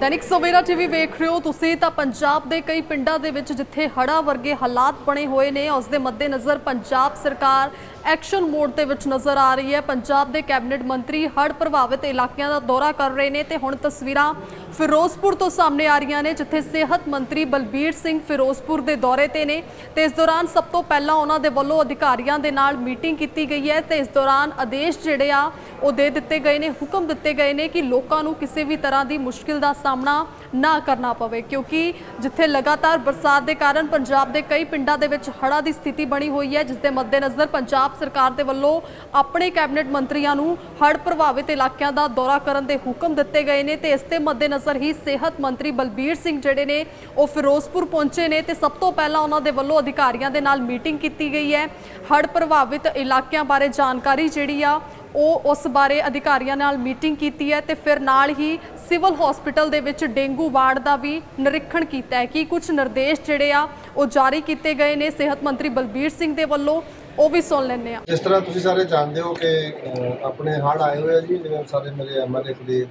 Dainik Savera TV ਵੇਖ ਰਹੇ ਹੋ ਤੁਸੀਂ, ਤਾਂ ਪੰਜਾਬ ਦੇ ਕਈ ਪਿੰਡਾਂ ਦੇ ਵਿੱਚ ਜਿੱਥੇ ਹੜ੍ਹਾਂ ਵਰਗੇ ਹਾਲਾਤ ਬਣੇ ਹੋਏ ਨੇ, ਉਸ ਦੇ ਮੱਦੇਨਜ਼ਰ ਪੰਜਾਬ ਸਰਕਾਰ ਐਕਸ਼ਨ ਮੋਡ ਦੇ ਵਿੱਚ ਨਜ਼ਰ ਆ ਰਹੀ ਹੈ। ਪੰਜਾਬ ਦੇ ਕੈਬਨਿਟ ਮੰਤਰੀ ਹੜ੍ਹ ਪ੍ਰਭਾਵਿਤ ਇਲਾਕਿਆਂ ਦਾ ਦੌਰਾ ਕਰ ਰਹੇ ਨੇ ਤੇ ਹੁਣ ਤਸਵੀਰਾਂ ਫਿਰੋਜ਼ਪੁਰ ਤੋਂ ਸਾਹਮਣੇ ਆ ਰਹੀਆਂ ਨੇ, ਜਿੱਥੇ ਸਿਹਤ ਮੰਤਰੀ ਬਲਬੀਰ ਸਿੰਘ ਫਿਰੋਜ਼ਪੁਰ ਦੇ ਦੌਰੇ ਤੇ ਨੇ ਤੇ ਇਸ ਦੌਰਾਨ ਸਭ ਤੋਂ ਪਹਿਲਾਂ ਉਹਨਾਂ ਦੇ ਵੱਲੋਂ ਅਧਿਕਾਰੀਆਂ ਦੇ ਨਾਲ ਮੀਟਿੰਗ ਕੀਤੀ ਗਈ ਹੈ ਤੇ ਇਸ ਦੌਰਾਨ ਆਦੇਸ਼ ਜਿਹੜੇ ਆ, ਉਹ ਦੇ ਦਿੱਤੇ ਗਏ ਨੇ, ਹੁਕਮ ਦਿੱਤੇ ਗਏ ਨੇ ਕਿ ਲੋਕਾਂ ਨੂੰ ਕਿਸੇ ਵੀ ਤਰ੍ਹਾਂ ਦੀ ਮੁਸ਼ਕਿਲ ਦਾ ਸਾਹਮਣਾ ਨਾ ਕਰਨਾ ਪਵੇ, ਕਿਉਂਕਿ ਜਿੱਥੇ ਲਗਾਤਾਰ ਬਰਸਾਤ ਦੇ ਕਾਰਨ ਪੰਜਾਬ ਦੇ ਕਈ ਪਿੰਡਾਂ ਦੇ ਵਿੱਚ ਹੜ੍ਹਾਂ ਦੀ ਸਥਿਤੀ ਬਣੀ ਹੋਈ ਹੈ ਜਿਸ ਦੇ ਮੱਦੇਨਜ਼ਰ ਪੰਜਾਬ ਸਰਕਾਰ ਦੇ ਵੱਲੋਂ ਆਪਣੇ ਕੈਬਨਿਟ ਮੰਤਰੀਆਂ ਨੂੰ ਹੜ੍ਹ ਪ੍ਰਭਾਵਿਤ ਇਲਾਕਿਆਂ ਦਾ ਦੌਰਾ ਕਰਨ ਦੇ ਹੁਕਮ ਦਿੱਤੇ ਗਏ ਨੇ ਤੇ ਇਸ ਦੇ ਮੱਦੇਨਜ਼ਰ ਹੀ ਸਿਹਤ ਮੰਤਰੀ ਬਲਬੀਰ ਸਿੰਘ ਜਿਹੜੇ ਨੇ, ਉਹ ਫਿਰੋਜ਼ਪੁਰ ਪਹੁੰਚੇ ਨੇ ਤੇ ਸਭ ਤੋਂ ਪਹਿਲਾਂ ਉਹਨਾਂ ਦੇ ਵੱਲੋਂ ਅਧਿਕਾਰੀਆਂ ਦੇ ਨਾਲ ਮੀਟਿੰਗ ਕੀਤੀ ਗਈ ਹੈ। ਹੜ੍ਹ ਪ੍ਰਭਾਵਿਤ ਇਲਾਕਿਆਂ ਬਾਰੇ ਜਾਣਕਾਰੀ ਜਿਹੜੀ ਆ ਉਹ ਉਸ ਬਾਰੇ ਅਧਿਕਾਰੀਆਂ ਨਾਲ ਮੀਟਿੰਗ ਕੀਤੀ ਹੈ ਤੇ ਫਿਰ ਨਾਲ ਹੀ ਸਿਵਲ ਹਸਪੀਟਲ ਦੇ ਵਿੱਚ ਡੇਂਗੂ ਵਾਰਡ ਦਾ ਵੀ ਨਿਰੀਖਣ ਕੀਤਾ ਹੈ। ਕਿ ਕੁਝ ਨਿਰਦੇਸ਼ ਜਿਹੜੇ ਆ ਉਹ ਜਾਰੀ ਕੀਤੇ ਗਏ ਨੇ? ਸਿਹਤ ਮੰਤਰੀ ਬਲਬੀਰ ਸਿੰਘ ਦੇ ਵੱਲੋਂ ਉਹ ਵੀ ਸੁਣ ਲੈਂਦੇ ਆ ਜਿਸ ਤਰ੍ਹਾਂ ਤੁਸੀਂ ਸਾਰੇ ਜਾਣਦੇ ਹੋ ਕਿ ਅਹ, ਆਪਣੇ ਹੜ੍ਹ ਆਏ ਹੋਏ ਆ ਜੀ ਜਿਵੇਂ ਸਾਰੇ ਮੇਰੇ ਐਮਐਲਏ ਕੁਲਦੀਪ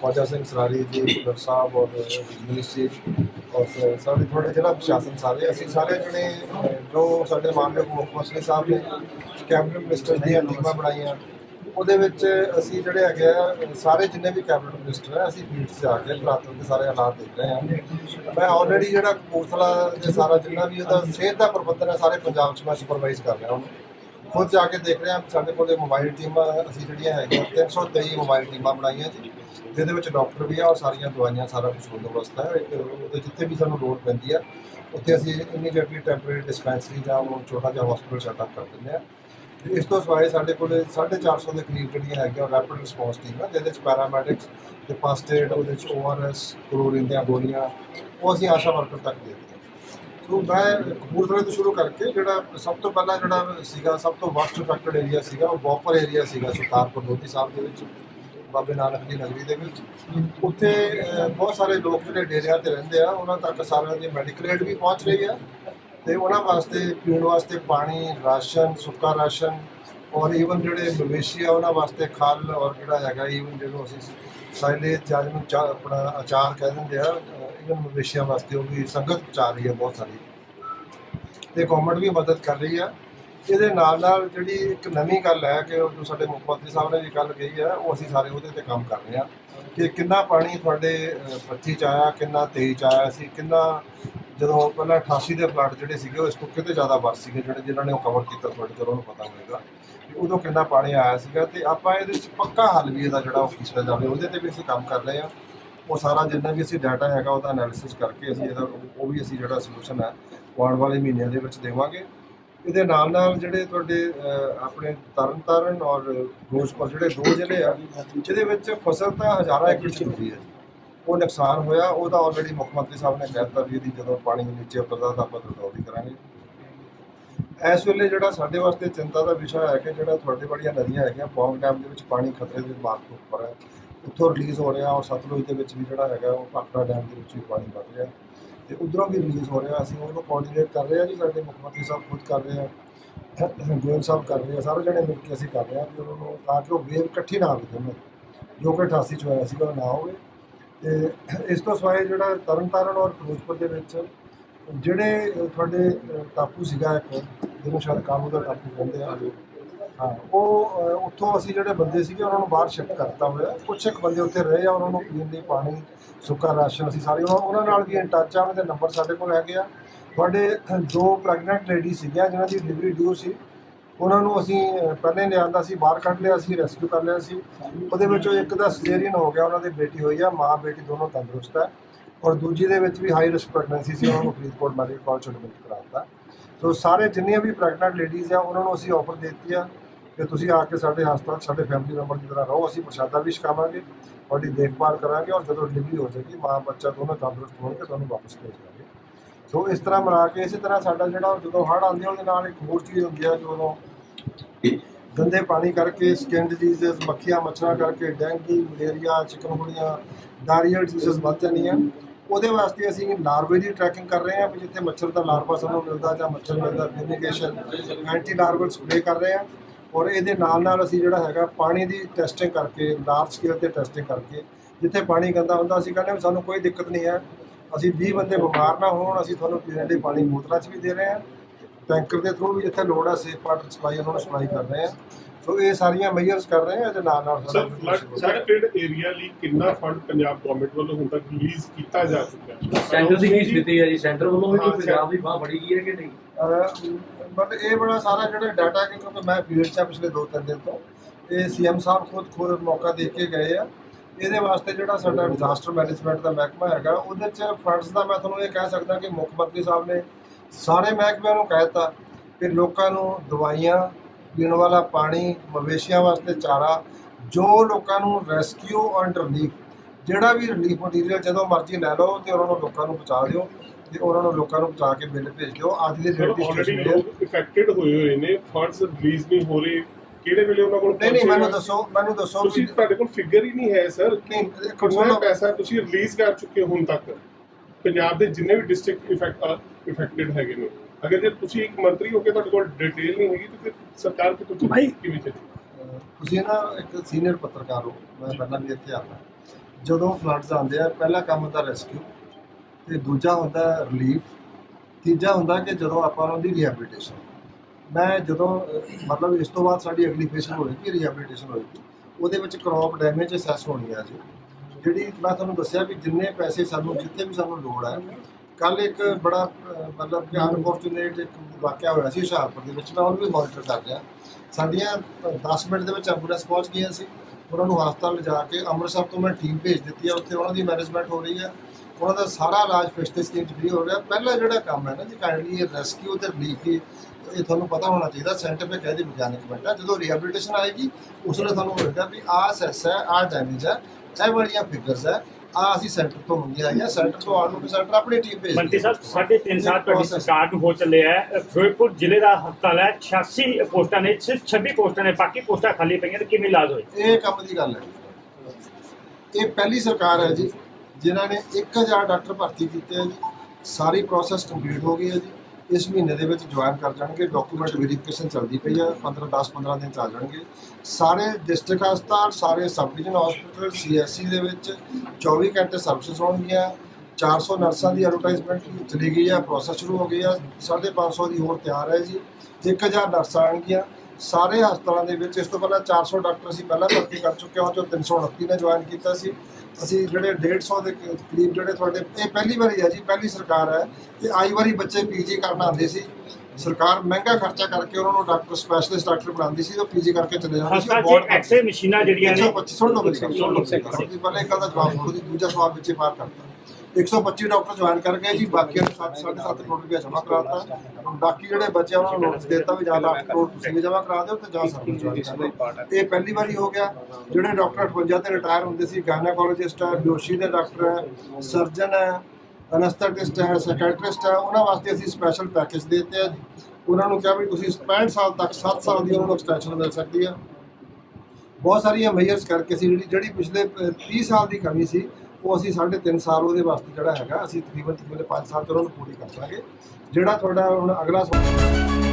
ਖਵਾਜਾ ਸਿੰਘ ਸਰਾਰੀ ਜੀ ਡਾਕਟਰ ਸਾਹਿਬ ਔਰ ਮਿਨਿਸਟਰੀ ਔਰ ਸ- ਸਾਡੇ ਥੋੜੇ ਜ਼ਿਲ੍ਹਾ ਪ੍ਰਸ਼ਾਸਨ ਸਾਰੇ ਅਸੀਂ ਸਾਰੇ ਜਿਹੜੇ ਅਹ, ਜੋ ਸਾਡੇ ਮਾਨਯੋਗ ਮੁੱਖ ਮੰਤਰੀ ਸਾਹਿਬ ਨੇ ਕੈਬਨਿਟ ਮਿਨਿਸਟਰ ਦੀਆਂ ਟੀਮਾਂ ਬਣਾਈਆਂ ਉਹਦੇ ਵਿੱਚ ਅਸੀਂ ਜਿਹੜੇ ਹੈਗੇ ਆ ਸਾਰੇ ਜਿੰਨੇ ਵੀ ਕੈਬਨਿਟ ਮਿਨਿਸਟਰ ਆ, ਅਸੀਂ ਫੀਲਡ 'ਚ ਜਾ ਕੇ ਪ੍ਰਾਂਤਰ ਦੇ ਸਾਰੇ ਹਾਲਾਤ ਦੇਖ ਰਹੇ ਹਾਂ। ਮੈਂ ਆਲਰੇਡੀ ਜਿਹੜਾ ਕਪੂਰਥਲਾ ਦੇ ਸਾਰਾ ਜਿੰਨਾ ਵੀ ਉਹਦਾ ਸਿਹਤ ਦਾ ਪ੍ਰਬੰਧਨ ਹੈ ਸਾਰੇ ਪੰਜਾਬ 'ਚ ਮੈਂ ਸੁਪਰਵਾਈਜ਼ ਕਰ ਰਿਹਾ ਉਹਨੂੰ। ਖੁਦ ਜਾ ਕੇ ਦੇਖ ਰਹੇ ਹਾਂ ਸਾਡੇ ਕੋਲੇ ਮੋਬਾਈਲ ਟੀਮਾਂ ਅਸੀਂ ਜਿਹੜੀਆਂ ਹੈਗੀਆਂ 323 ਮੋਬਾਈਲ ਟੀਮਾਂ ਬਣਾਈਆਂ ਜੀ, ਜਿਹਦੇ ਵਿੱਚ ਡਾਕਟਰ ਵੀ ਆ ਔਰ ਸਾਰੀਆਂ ਦਵਾਈਆਂ, ਸਾਰਾ ਕੁਝ ਬੰਦੋਬਸਤ ਹੈ ਉਹਦੇ ਜਿੱਥੇ ਵੀ ਸਾਨੂੰ ਲੋੜ ਪੈਂਦੀ ਆ, ਉੱਥੇ ਅਸੀਂ ਇਮੀਡੀਏਟਲੀ ਟੈਂਪਰੇਰੀ ਡਿਸਪੈਂਸਰੀ ਜਾਂ ਉਹ ਛੋਟਾ ਜਿਹਾ ਹਸਪੀਟਲ ਸੈਟਅਪ ਕਰ ਦਿੰਦੇ ਆ। ਇਸ ਤੋਂ ਸਿਵਾਏ ਸਾਡੇ ਕੋਲੇ 450 ਦੇ ਕਰੀਬ ਜਿਹੜੀਆਂ ਹੈਗੀਆਂ ਰੈਪਿਡ ਰਿਸਪੌਂਸ ਟੀਮਾਂ, ਜਿਹਦੇ ਵਿੱਚ ਪੈਰਾਮੈਡਿਕਸ ਤੇ ਫਸਟ ਏਡ ਉਹਦੇ ਵਿੱਚ ਓਆਰਐਸ ਕਲੋਰੀਨ ਦੀਆਂ ਗੋਲੀਆਂ, ਉਹ ਅਸੀਂ ਆਸ਼ਾ ਵਰਕਰ ਤੱਕ ਦੇ ਦਿੰਦੇ ਸੋ ਮੈਂ ਕਪੂਰਥਲੇ ਤੋਂ ਸ਼ੁਰੂ ਕਰਕੇ ਜਿਹੜਾ ਸਭ ਤੋਂ ਪਹਿਲਾਂ ਜਿਹੜਾ ਸੀਗਾ, ਸਭ ਤੋਂ ਵਰਸਟ ਅਫੈਕਟਡ ਏਰੀਆ ਸੀਗਾ, ਉਹ ਬੋਪਰ ਏਰੀਆ ਸੀਗਾ ਸੁਲਤਾਨਪੁਰ ਲੋਧੀ ਸਾਹਿਬ ਦੇ ਵਿੱਚ, ਬਾਬੇ ਨਾਨਕ ਦੀ ਨਗਰੀ ਦੇ ਵਿੱਚ। ਉੱਥੇ ਬਹੁਤ ਸਾਰੇ ਲੋਕ ਜਿਹੜੇ ਡੇਰਿਆਂ ਤੇ ਰਹਿੰਦੇ ਆ, ਉਹਨਾਂ ਤੱਕ ਸਾਰਿਆਂ ਦੀ ਮੈਡੀਕਲ ਏਡ ਵੀ ਪਹੁੰਚ ਰਹੀ ਆ। ਤੇ ਉਹਨਾਂ ਵਾਸਤੇ ਪੀਣ ਵਾਸਤੇ ਪਾਣੀ ਰਾਸ਼ਨ ਸੁੱਕਾ ਰਾਸ਼ਨ ਔਰ ਈਵਨ ਜਿਹੜੇ ਮਵੇਸ਼ੀ ਆ ਉਹਨਾਂ ਵਾਸਤੇ ਖਲ ਔਰ ਜਿਹੜਾ ਹੈਗਾ ਈਵਨ ਜਿਹਨੂੰ ਅਸੀਂ ਸਾਇਲੇਜ ਜਾਂ ਜਿਹਨੂੰ ਆਪਣਾ ਅਚਾਰ ਕਹਿ ਦਿੰਦੇ ਆ ਈਵਨ ਮਵੇਸ਼ੀਆਂ ਵਾਸਤੇ ਉਹ ਵੀ ਸੰਗਤ ਪਹੁੰਚਾ ਰਹੀ ਹੈ ਬਹੁਤ ਸਾਰੀ। ਤੇ ਗਵਰਨਮੈਂਟ ਵੀ ਮਦਦ ਕਰ ਰਹੀ ਆ। ਇਹਦੇ ਨਾਲ ਨਾਲ ਜਿਹੜੀ ਇੱਕ ਨਵੀਂ ਗੱਲ ਹੈ ਕਿ ਉਹ ਜੋ ਸਾਡੇ ਮੁੱਖ ਮੰਤਰੀ ਸਾਹਿਬ ਨੇ ਵੀ ਗੱਲ ਕਹੀ ਹੈ ਉਹ ਅਸੀਂ ਸਾਰੇ ਉਹਦੇ ਤੇ ਕੰਮ ਕਰ ਰਹੇ ਹਾਂ ਕਿ ਕਿੰਨਾ ਪਾਣੀ ਤੁਹਾਡੇ ਅਹ, ਪੱਥੀ ਚ ਆਇਆ ਕਿੰਨਾ ਤੇਜ਼ ਚ ਆਇਆ ਸੀ ਕਿੰਨਾ ਜਦੋਂ ਪਹਿਲਾਂ 88 ਦੇ ਪਲਾਟ ਜਿਹੜੇ ਸੀਗੇ ਉਹ ਇਸ ਤੋਂ ਕਿਤੇ ਜ਼ਿਆਦਾ ਵਰਸ ਸੀਗੇ ਜਿਹੜੇ ਜਿਨ੍ਹਾਂ ਨੇ ਉਹ ਕਵਰ ਕੀਤਾ ਤੁਹਾਡੇ ਕੋਲ ਉਹਨੂੰ ਪਤਾ ਹੋਵੇਗਾ ਕਿ ਉਦੋਂ ਕਿੰਨਾ ਪਾਣੀ ਆਇਆ ਸੀਗਾ ਤੇ ਆਪਾਂ ਇਹਦੇ ਵਿੱਚ ਪੱਕਾ ਹੱਲ ਵੀ ਇਹਦਾ ਜਿਹੜਾ ਉਹ ਕੀਤਾ ਜਾਵੇ ਉਹਦੇ ਤੇ ਵੀ ਅਸੀਂ ਕੰਮ ਕਰ ਰਹੇ ਹਾਂ। ਉਹ ਸਾਰਾ ਜਿੰਨਾ ਵੀ ਅਸੀਂ ਡਾਟਾ ਹੈਗਾ ਉਹਦਾ ਐਨਾਲਿਸਿਸ ਕਰਕੇ ਅਸੀਂ ਇਹਦਾ ਉਹ ਵੀ ਅਸੀਂ ਜਿਹੜਾ ਸੋਲੂਸ਼ਨ ਹੈ ਆਉਣ ਵਾਲੇ ਮਹੀਨਿਆਂ ਦੇ ਵਿੱਚ ਦੇਵਾਂਗੇ। ਇਹਦੇ ਨਾਲ ਨਾਲ ਜਿਹੜੇ ਤੁਹਾਡੇ ਅਹ, ਆਪਣੇ ਤਰਨਤਾਰਨ ਔਰ ਫਿਰੋਜ਼ਪੁਰ ਜਿਹੜੇ ਦੋ ਜ਼ਿਲ੍ਹੇ ਆ ਜਿਹਦੇ ਵਿੱਚ ਫਸਲ ਤਾਂ ਹਜ਼ਾਰਾਂ ਏਕੜ ਚ ਹੁੰਦੀ ਹੈ। ਉਹ ਨੁਕਸਾਨ ਹੋਇਆ ਉਹਦਾ ਆਲਰੇਡੀ ਮੁੱਖ ਮੰਤਰੀ ਸਾਹਿਬ ਨੇ ਕਹਿ ਦਿੱਤਾ ਵੀ ਇਹਦੀ ਜਦੋਂ ਪਾਣੀ ਨੀਚੇ ਉਤਰਦਾ ਤਾਂ ਆਪਾਂ ਗਰਦੌਰੀ ਕਰਾਂਗੇ। ਇਸ ਵੇਲੇ ਜਿਹੜਾ ਸਾਡੇ ਵਾਸਤੇ ਚਿੰਤਾ ਦਾ ਵਿਸ਼ਾ ਹੈ ਕਿ ਜਿਹੜਾ ਤੁਹਾਡੇ ਬੜੀਆਂ ਨਦੀਆਂ ਹੈਗੀਆਂ ਪੌਂਗ ਡੈਮ ਦੇ ਵਿੱਚ ਪਾਣੀ ਖਤਰੇ ਦੇ ਮਾਰਕ ਤੋਂ ਉੱਪਰ ਹੈ। ਉੱਥੋਂ ਰਿਲੀਜ਼ ਹੋ ਰਿਹਾ ਔਰ ਸਤਲੁਜ ਦੇ ਵਿੱਚ ਵੀ ਜਿਹੜਾ ਹੈਗਾ ਉਹ ਭਾਖੜਾ ਡੈਮ ਦੇ ਵਿੱਚ ਵੀ ਪਾਣੀ ਵੱਧ ਰਿਹਾ ਤੇ ਉਧਰੋਂ ਵੀ ਰਿਲੀਜ਼ ਹੋ ਰਿਹਾ, ਅਸੀਂ ਉਹਨੂੰ ਕੋਆਰਡੀਨੇਟ ਕਰ ਰਹੇ ਹਾਂ ਜੀ, ਸਾਡੇ ਮੁੱਖ ਮੰਤਰੀ ਸਾਹਿਬ ਖੁਦ ਕਰ ਰਹੇ ਆ, ਗੋਇਲ ਸਾਹਿਬ ਕਰ ਰਹੇ ਆ, ਸਾਰੇ ਜਣੇ ਮਿਲ ਕੇ ਅਸੀਂ ਕਰ ਰਹੇ ਆ ਕਿ ਉਹਨਾਂ ਨੂੰ ਤਾਂ ਕਿ ਉਹ ਵੇਵ ਇਕੱਠੀ ਨਾ ਹੋਵੇ ਦੋਵੇਂ ਜੋ ਕਿ 88 ਚ ਹੋਇਆ ਸੀਗਾ, ਉਹ ਨਾ ਹੋਵੇ। ਤੇ ਇਸ ਤੋਂ ਸਿਵਾਏ ਜਿਹੜਾ ਤਰਨਤਾਰਨ ਔਰ ਫਿਰੋਜ਼ਪੁਰ ਦੇ ਵਿੱਚ ਜਿਹੜੇ ਤੁਹਾਡੇ ਟਾਪੂ ਸੀਗਾ ਇੱਕ ਜਿਹਨੂੰ ਸ਼ਾਇਦ ਕਾਬੂ ਦਾ ਟਾਪੂ ਕਹਿੰਦੇ ਆ। ਹਾਂ ਉਹ ਉੱਥੋਂ ਅਸੀਂ ਜਿਹੜੇ ਬੰਦੇ ਸੀਗੇ ਉਹਨਾਂ ਨੂੰ ਬਾਹਰ ਸ਼ਿਫਟ ਕਰਤਾ ਹੋਇਆ। ਕੁਛ ਇੱਕ ਬੰਦੇ ਉੱਥੇ ਰਹੇ ਆ ਉਹਨਾਂ ਨੂੰ ਪੀਣ ਲਈ ਪਾਣੀ ਸੁੱਕਾ ਰਾਸ਼ਨ ਅਸੀਂ ਸਾਰੇ ਉਹਨਾਂ ਉਹਨਾਂ ਨਾਲ ਵੀ ਇਨ ਟੱਚ ਆ ਉਹਨਾਂ ਦੇ ਨੰਬਰ ਸਾਡੇ ਕੋਲ ਹੈਗੇ ਆ। ਤੁਹਾਡੇ ਦੋ ਪ੍ਰੈਗਨੈਂਟ ਲੇਡੀ ਸੀਗੀਆਂ ਜਿਨ੍ਹਾਂ ਦੀ ਡਿਲੀਵਰੀ ਡਿਊ ਸੀ। ਉਹਨਾਂ ਨੂੰ ਅਸੀਂ ਅ, ਪਹਿਲੇ ਲਿਆਂਦਾ ਸੀ ਬਾਹਰ ਕੱਢ ਲਿਆ ਸੀ ਰੈਸਕਿਊ ਕਰ ਲਿਆ ਸੀ। ਉਹਦੇ ਵਿੱਚੋਂ ਇੱਕ ਦਾ ਸਜੇਰੀਅਨ ਹੋ ਗਿਆ ਉਹਨਾਂ ਦੀ ਬੇਟੀ ਹੋਈ ਆ ਮਾਂ ਬੇਟੀ ਦੋਨੋਂ ਤੰਦਰੁਸਤ ਹੈ ਔਰ ਦੂਜੀ ਦੇ ਵਿੱਚ ਵੀ ਹਾਈ ਰਿਸਕ ਪ੍ਰੈਗਨੈਂਸੀ ਸੀ ਉਹਨਾਂ ਨੂੰ ਫਰੀਦਕੋਟ ਮੈਡੀਕਲ ਕਾਲਜ ਐਡਮਿਟ ਕਰਾਤਾ। ਸੋ ਸਾਰੇ ਜਿੰਨੀਆਂ ਵੀ ਪ੍ਰੈਗਨੈਂਟ ਲੇਡੀਜ਼ ਆ ਉਹਨਾਂ ਨੂੰ ਅਸੀਂ ਆਫਰ ਦਿੱਤੀ ਆ ਕਿ ਤੁਸੀਂ ਆ ਕੇ ਸਾਡੇ ਹਸਪਤਾਲ 'ਚ ਸਾਡੇ ਫੈਮਿਲੀ ਮੈਂਬਰ ਦੀ ਤਰ੍ਹਾਂ ਰਹੋ ਅਸੀਂ ਪ੍ਰਸ਼ਾਦਾ ਵੀ ਛਕਾਵਾਂਗੇ ਤੁਹਾਡੀ ਦੇਖਭਾਲ ਕਰਾਂਗੇ ਔਰ ਜਦੋਂ ਡਿਲੀਵਰੀ ਹੋ ਜਾਏਗੀ ਮਾਂ ਬੱਚਾ ਦੋਨੋਂ ਤੰਦਰੁਸਤ ਹੋਣਗੇ ਤੁਹਾਨੂੰ ਵਾਪਸ ਭੇਜ ਦਾਂਗੇ। ਸੋ ਇਸ ਤਰ੍ਹਾਂ ਮਿਲਾ ਕੇ ਇਸੇ ਤਰ੍ਹਾਂ ਸਾਡਾ ਜਿਹੜਾ ਜਦੋਂ ਹੜ੍ਹ ਆਉਂਦੇ ਆ ਉਹਦੇ ਨਾਲ ਇੱਕ ਹੋਰ ਚੀਜ਼ ਹੁੰਦੀ ਆ ਜਦੋਂ ਗੰਦੇ ਪਾਣੀ ਕਰਕੇ ਸਕਿਨ ਡਿਜ਼ੀਜ਼ਸ ਮੱਖੀਆਂ, ਮੱਛਰਾਂ ਕਰਕੇ, dengue, malaria chikungunya diarrhoea diseases ਵੱਧ ਜਾਂਦੀਆਂ। ਉਹਦੇ ਵਾਸਤੇ ਅਸੀਂ ਲਾਰਵੇ ਦੀ ਟਰੈਕਿੰਗ ਕਰ ਰਹੇ ਹਾਂ ਵੀ ਜਿੱਥੇ ਮੱਛਰ ਦਾ ਲਾਰਵਾ ਸਾਨੂੰ ਮਿਲਦਾ ਜਾਂ ਮੱਛਰ ਮਿਲਦਾ ਫਿਊਮੀਗੇਸ਼ਨ ਐਂਟੀ ਲਾਰਵਲ ਸਪਰੇਅ ਕਰ ਰਹੇ ਹਾਂ। ਔਰ ਇਹਦੇ ਨਾਲ ਨਾਲ ਅਸੀਂ ਜਿਹੜਾ ਹੈਗਾ ਪਾਣੀ ਦੀ ਟੈਸਟਿੰਗ ਕਰਕੇ ਲਾਰਜ ਸਕੇਲ ਤੇ ਟੈਸਟਿੰਗ ਕਰਕੇ, ਜਿੱਥੇ ਪਾਣੀ ਗੰਦਾ ਹੁੰਦਾ, ਅਸੀਂ ਕਹਿੰਦੇ ਵੀ ਸਾਨੂੰ ਕੋਈ ਦਿੱਕਤ ਨਹੀਂ ਹੈ। ਅਸੀਂ 20 ਬੰਦੇ ਬਿਮਾਰ ਨਾ ਹੋਣ, ਅਸੀਂ ਤੁਹਾਨੂੰ ਪੀਣ ਲਈ ਪਾਣੀ ਬੋਤਲਾਂ 'ਚ ਵੀ ਦੇ ਰਹੇ ਹਾਂ। ਟੈਂਕਰ ਦੇ ਥਰੂ ਵੀ ਜਿੱਥੇ ਲੋੜ ਹੈ ਸੇਫ ਵਾਟਰ ਸਪਲਾਈ ਉਹਨਾਂ ਨੂੰ ਸਪਲਾਈ ਕਰ ਰਹੇ ਹਾਂ। ਸੋ ਇਹ ਸਾਰੀਆਂ ਮੇਜਰਸ ਕਰ ਰਹੇ ਹਾਂ ਇਹਦੇ ਨਾਲ ਨਾਲ ਸਰ ਫਲੱਡ ਸੈਕਟਡ ਏਰੀਆ ਲਈ ਕਿੰਨਾ ਫੰਡ ਪੰਜਾਬ ਗਵਰਨਮੈਂਟ ਵੱਲੋਂ ਹੁਣ ਤੱਕ ਰਿਲੀਜ਼ ਕੀਤਾ ਜਾ ਚੁੱਕਾ ਹੈ ਸੈਂਟਰ ਦੀ ਕੀ ਸਥਿਤੀ ਹੈ ਜੀ ਸੈਂਟਰ ਵੱਲੋਂ ਵੀ ਪੰਜਾਬ ਦੀ ਬਾਹ ਫੜੀ ਗਈ ਹੈ ਕਿ ਨਹੀਂ? ਬਟ ਇਹ ਬੜਾ ਸਾਰਾ ਜਿਹੜਾ ਡਾਟਾ ਕਿ ਕਿਉਂਕਿ ਮੈਂ ਫੀਲਡ 'ਚ ਆ ਪਿਛਲੇ ਦੋ ਤਿੰਨ ਦਿਨ ਤੋਂ ਇਹ ਸੀਐਮ ਸਾਹਿਬ ਖੁਦ ਖੁਦ ਮੌਕਾ ਦੇ ਕੇ ਗਏ ਆ। ਇਹਦੇ ਵਾਸਤੇ ਜਿਹੜਾ ਸਾਡਾ ਡਿਜ਼ਾਸਟਰ ਮੈਨੇਜਮੈਂਟ ਦਾ ਮਹਿਕਮਾ ਹੈਗਾ ਉਹਦੇ 'ਚ ਫੰਡਸ ਦਾ ਮੈਂ ਤੁਹਾਨੂੰ ਇਹ ਕਹਿ ਸਕਦਾ ਕਿ ਮੁੱਖ ਮੰਤਰੀ ਸਾਹਿਬ ਨੇ ਸਾਰੇ ਮਹਿਕਮਿਆਂ ਨੂੰ ਕਹਿ ਦਿੱਤਾ ਕਿ ਲੋਕਾਂ ਨੂੰ ਦਵਾਈਆਂ ਪੀਣ ਵਾਲਾ ਪਾਣੀ ਮਵੇਸ਼ੀਆਂ ਵਾਸਤੇ ਚਾਰਾ ਜੋ ਲੋਕਾਂ ਨੂੰ ਰੈਸਕਿਊ ਐਂਡ ਰਿਲੀਫ ਜਿਹੜਾ ਵੀ ਰਿਲੀਫ ਮਟੀਰੀਅਲ ਜਦੋਂ ਮਰਜ਼ੀ ਲੈ ਲਓ ਤੇ ਉਹਨਾਂ ਨੂੰ ਲੋਕਾਂ ਨੂੰ ਪਹੁੰਚਾ ਦਿਓ ਤੇ ਉਹਨਾਂ ਨੂੰ ਲੋਕਾਂ ਨੂੰ ਪਹੁੰਚਾ ਕੇ ਬਿੱਲ ਭੇਜ ਦਿਓ ਅੱਜ ਦੀ ਸਰ ਡੇਟ ਦੀ ਸਟੇਸ਼ਨ ਹੈ ਇਫੈਕਟਡ ਹੋਏ ਹੋਏ ਨੇ ਫੰਡਸ ਰਿਲੀਜ਼ ਨਹੀਂ ਹੋ ਰਹੇ ਕਿਹੜੇ ਵੇਲੇ ਉਹਨਾਂ ਕੋਲ ਨਹੀਂ ਨਹੀਂ? ਮੈਨੂੰ ਦੱਸੋ ਮੈਨੂੰ ਦੱਸੋ ਤੁਸੀਂ ਤੁਹਾਡੇ ਕੋਲ ਫਿਗਰ ਹੀ ਨਹੀਂ ਹੈ ਸਰ ਕਿ ਕਿੰਨਾ। ਪੈਸਾ ਤੁਸੀਂ ਰਿਲੀਜ਼ ਕਰ ਚੁੱਕੇ ਹੋ ਹੁਣ ਤੱਕ ਪੰਜਾਬ ਦੇ ਜਿੰਨੇ ਵੀ ਡਿਸਟ੍ਰਿਕਟ ਇਫੈਕਟ ਇਫੈਕਟਡ ਹੈਗੇ ਨੇ। ਅਗਰ ਜੇ ਤੁਸੀਂ ਇੱਕ ਮੰਤਰੀ ਹੋ ਕੇ ਤੁਹਾਡੇ ਕੋਲ ਡਿਟੇਲ ਨਹੀਂ ਹੈਗੀ ਤਾਂ ਫਿਰ ਸਰਕਾਰ ਕਿਤੋਂ ਕਿਵੇਂ ਚੱਲੇਗੀ? ਅਹ ਤੁਸੀਂ ਨਾ ਇੱਕ ਸੀਨੀਅਰ ਪੱਤਰਕਾਰ ਹੋ ਮੈਂ ਪਹਿਲਾਂ ਵੀ ਇੱਥੇ ਆਉਂਦਾ। ਜਦੋਂ ਫਲੱਡਸ ਆਉਂਦੇ ਆ ਪਹਿਲਾ ਕੰਮ ਹੁੰਦਾ ਰੈਸਕਿਊ ਤੇ ਦੂਜਾ ਹੁੰਦਾ ਰਿਲੀਫ ਤੀਜਾ ਹੁੰਦਾ ਕਿ ਜਦੋਂ ਆਪਾਂ ਉਹਨਾਂ ਦੀ ਰੀਹੈਬਿਲਿਟੇਸ਼ਨ ਮੈਂ ਜਦੋਂ ਮਤਲਬ ਇਸ ਤੋਂ ਬਾਅਦ ਸਾਡੀ ਅਗਲੀ ਫੇਸ ਹੋਏਗੀ ਰੀਹੈਬਿਲਿਟੇਸ਼ਨ ਹੋਏਗੀ। ਉਹਦੇ ਵਿੱਚ ਕ੍ਰੌਪ ਡੈਮੇਜ ਅਸੈਸ ਹੋਣੀ ਆ ਜੀ। ਜਿਹੜੀ ਮੈਂ ਤੁਹਾਨੂੰ ਦੱਸਿਆ ਵੀ ਜਿੰਨੇ ਪੈਸੇ ਸਾਨੂੰ ਜਿੱਥੇ ਵੀ ਸਾਨੂੰ ਲੋੜ ਹੈ ਕੱਲ ਇੱਕ ਬੜਾ ਮਤਲਬ ਕਿ ਅਨਫੋਰਚੂਨੇਟ ਇੱਕ ਵਾਕਿਆ ਹੋਇਆ ਸੀ ਹੁਸ਼ਿਆਰਪੁਰ ਦੇ ਵਿੱਚ ਮੈਂ ਉਹਨੂੰ ਵੀ ਮੋਨੀਟਰ ਕਰ ਰਿਹਾ। ਸਾਡੀਆਂ ਅ, 10 ਮਿੰਟ ਦੇ ਵਿੱਚ ਐਂਬੂਲੈਂਸ ਪਹੁੰਚ ਗਈਆਂ ਸੀ। ਉਹਨਾਂ ਨੂੰ ਹਸਪਤਾਲ ਲਿਜਾ ਕੇ ਅੰਮ੍ਰਿਤਸਰ ਤੋਂ ਮੈਂ ਟੀਮ ਭੇਜ ਦਿੱਤੀ ਹੈ ਉੱਥੇ ਉਹਨਾਂ ਦੀ ਮੈਨੇਜਮੈਂਟ ਹੋ ਰਹੀ ਹੈ ਉਹਨਾਂ ਦਾ ਸਾਰਾ ਇਲਾਜ ਫਿਸ਼ਤੇ ਸਕੀਮ ਚ ਫ੍ਰੀ ਹੋ ਰਿਹਾ। ਪਹਿਲਾ ਜਿਹੜਾ ਕੰਮ ਹੈ ਨਾ ਜੀ ਕਾਈਂਡਲੀ ਇਹ ਰੈਸਕਿਊ ਤੇ ਰਿਲੀਫ ਦੀ ਇਹ ਤੁਹਾਨੂੰ ਪਤਾ ਹੋਣਾ ਚਾਹੀਦਾ। ਸਾਇੰਟੀਫਿਕ ਹੈ ਦੀ ਵਿਗਿਆਨਿਕ ਹੈ ਜਦੋਂ ਰੀਹੈਬਿਲਿਟੇਸ਼ਨ ਆਏਗੀ ਉਸ ਵੇਲੇ ਤੁਹਾਨੂੰ ਹੋਏਗਾ ਵੀ ਆਹ ਸੈਸ ਹੈ ਆਹ ਡੈਮੇਜ ਹੈ ਇਹ ਵਾਲੀਆਂ ਫਿਗਰਸ ਹੈ। ਆ ਅਸੀਂ ਸੈਂਟਰ ਤੋਂ ਮੰਗਿਆ ਹੈ ਸੈਂਟਰ ਤੋਂ ਆਉਣ ਨੂੰ ਸੈਂਟਰ ਆਪਣੀ ਟੀਮ ਭੇਜ ਮੰਤਰੀ ਸਾਹਿਬ ਸਾਢੇ ਤਿੰਨ ਸਾਲ ਤੁਹਾਡੀ ਸਰਕਾਰ ਨੂੰ ਹੋ ਚੱਲੇ ਹੈ। ਫਿਰੋਜ਼ਪੁਰ ਜ਼ਿਲ੍ਹੇ ਦਾ ਹਸਪਤਾਲ ਹੈ 86 ਪੋਸਟਾਂ ਨੇ ਸਿਰਫ 26 ਪੋਸਟਾਂ ਨੇ ਬਾਕੀ ਪੋਸਟਾਂ ਖਾਲੀ ਪਈਆਂ ਤੇ ਕਿਵੇਂ ਇਲਾਜ ਹੋਏ ਇਹ ਕੰਮ ਦੀ ਗੱਲ ਹੈ ਇਹ ਪਹਿਲੀ ਸਰਕਾਰ ਹੈ ਜੀ ਜਿਨ੍ਹਾਂ ਨੇ 1000 ਡਾਕਟਰ ਭਰਤੀ ਕੀਤੇ ਹੈ ਜੀ। ਸਾਰੀ ਪ੍ਰੋਸੈਸ ਕੰਪਲੀਟ ਹੋ ਗਈ ਹੈ ਜੀ। ਇਸ ਮਹੀਨੇ ਦੇ ਵਿੱਚ ਜੁਆਇਨ ਕਰ ਜਾਣਗੇ ਡਾਕੂਮੈਂਟ ਵੈਰੀਫਿਕੇਸ਼ਨ ਚੱਲਦੀ ਪਈ ਆ 15 10 15 ਦਿਨ ਚੱਲ ਜਾਣਗੇ। ਸਾਰੇ ਡਿਸਟ੍ਰਿਕਟ ਹਸਪਤਾਲ, ਸਾਰੇ ਸਬ ਡਿਵੀਜ਼ਨ ਹਸਪੀਟਲ ਸੀਐਸਸੀ ਦੇ ਵਿੱਚ 24 ਘੰਟੇ ਸਰਵਿਸ ਹੋਣਗੀਆਂ। 400 ਨਰਸਾਂ ਦੀ ਐਡਵਰਟਾਈਜ਼ਮੈਂਟ ਚਲੀ ਗਈ ਆ ਪ੍ਰੋਸੈਸ ਸ਼ੁਰੂ ਹੋ ਗਈ ਹੈ 550 ਦੀ ਹੋਰ ਤਿਆਰ ਹੈ ਜੀ। 1000 ਨਰਸਾਂ ਆਣਗੀਆਂ ਸਾਰੇ ਹਸਪਤਾਲਾਂ ਦੇ ਵਿੱਚ ਇਸ ਤੋਂ ਪਹਿਲਾਂ 400 ਡਾਕਟਰ ਅਸੀਂ ਪਹਿਲਾਂ ਭਰਤੀ ਕਰ ਚੁੱਕੇ ਹਾਂ ਜੋ 329 ਨੇ ਜੁਆਇਨ ਕੀਤਾ ਸੀ। ਅਸੀਂ ਜਿਹੜੇ 150 ਦੇ ਕਰੀਬ ਜਿਹੜੇ ਤੁਹਾਡੇ ਇਹ ਪਹਿਲੀ ਵਾਰੀ ਹੈ ਜੀ ਪਹਿਲੀ ਸਰਕਾਰ ਹੈ ਕਿ ਆਈ ਵਾਰੀ ਬੱਚੇ ਪੀਜੀ ਕਰਨ ਆਉਂਦੇ ਸੀ। ਸਰਕਾਰ ਮਹਿੰਗਾ ਖਰਚਾ ਕਰਕੇ ਉਹਨਾਂ ਨੂੰ ਡਾਕਟਰ ਸਪੈਸ਼ਲਿਸਟ ਡਾਕਟਰ ਬਣਾਉਂਦੀ ਸੀ ਉਹ ਪੀਜੀ ਕਰਕੇ ਚਲੇ ਜਾਂਦੇ ਸੀ ਬਹੁਤ 'ਚ ਐਕਸਰੇ ਮਸ਼ੀਨਾਂ ਜਿਹੜੀਆਂ ਨੇ 125 ਸੁਣ ਲਓ ਮੇਰੀ ਗੱਲ ਸੁਣ ਲਓ ਪਹਿਲਾਂ ਇੱਕ ਦਾ ਜਵਾਬ ਤੁਸੀਂ ਦੂਜਾ ਸਵਾਲ ਵਿੱਚੇ ਪਾਰ ਕਰਤਾ। 125 ਡਾਕਟਰ ਜੁਆਇਨ ਕਰ ਗਏ ਜੀ ਬਾਕੀਆਂ ਨੂੰ 7.5 ਕਰੋੜ ਰੁਪਏ ਜਮ੍ਹਾਂ ਕਰਾਤਾ ਬਾਕੀ ਜਿਹੜੇ ਬੱਚੇ ਉਹਨਾਂ ਨੂੰ ਨੋਟਿਸ ਦਿੱਤਾ ਵੀ ਜਾਂ 8 ਕਰੋੜ ਤੁਸੀਂ ਜਮ੍ਹਾਂ ਕਰਾ ਦਿਓ ਤੇ ਜਾਂ ਸਰਵਿਸ ਜੁਆਇਨ ਕਰ ਇਹ ਪਹਿਲੀ ਵਾਰੀ ਹੋ ਗਿਆ। ਜਿਹੜੇ ਡਾਕਟਰ 58 ਤੇ ਰਿਟਾਇਰ ਹੁੰਦੇ ਸੀ ਗਾਇਨੋਕੋਲੋਜਿਸਟ ਹੈ ਬਿਓਸ਼ੀ ਦੇ ਡਾਕਟਰ ਹੈ ਸਰਜਨ ਹੈ ਅਨਸਥੈਟਿਸਟ ਹੈ ਸਾਈਕੈਟ੍ਰਿਸਟ ਹੈ ਉਹਨਾਂ ਵਾਸਤੇ ਅਸੀਂ ਸਪੈਸ਼ਲ ਪੈਕੇਜ ਦਿੱਤੇ ਆ ਉਹਨਾਂ ਨੂੰ ਕਿਹਾ ਵੀ ਤੁਸੀਂ 65 ਸਾਲ ਤੱਕ 7 ਸਾਲ ਦੀ ਉਹਨਾਂ ਨੂੰ ਐਕਸਟੈਂਸ਼ਨ ਮਿਲ ਸਕਦੀ ਹੈ ਬਹੁਤ ਸਾਰੀਆਂ ਮੇਜਰਸ ਕਰਕੇ ਸੀ, ਜਿਹੜੀ ਜਿਹੜੀ ਪਿਛਲੇ 30 ਸਾਲ ਦੀ ਕਮੀ ਸੀ ਉਹ ਅਸੀਂ ਸਾਢੇ ਤਿੰਨ ਸਾਲ ਉਹਦੇ ਵਾਸਤੇ ਜਿਹੜਾ ਹੈਗਾ, ਅਸੀਂ ਤਕਰੀਬਨ ਤਕਰੀਬਨ 5 ਸਾਲ ਚ ਉਹਨਾਂ ਨੂੰ ਪੂਰੀ ਕਰ ਦਾਂਗੇ। ਜਿਹੜਾ ਤੁਹਾਡਾ ਹੁਣ ਅਗਲਾ ਸਵਾਲ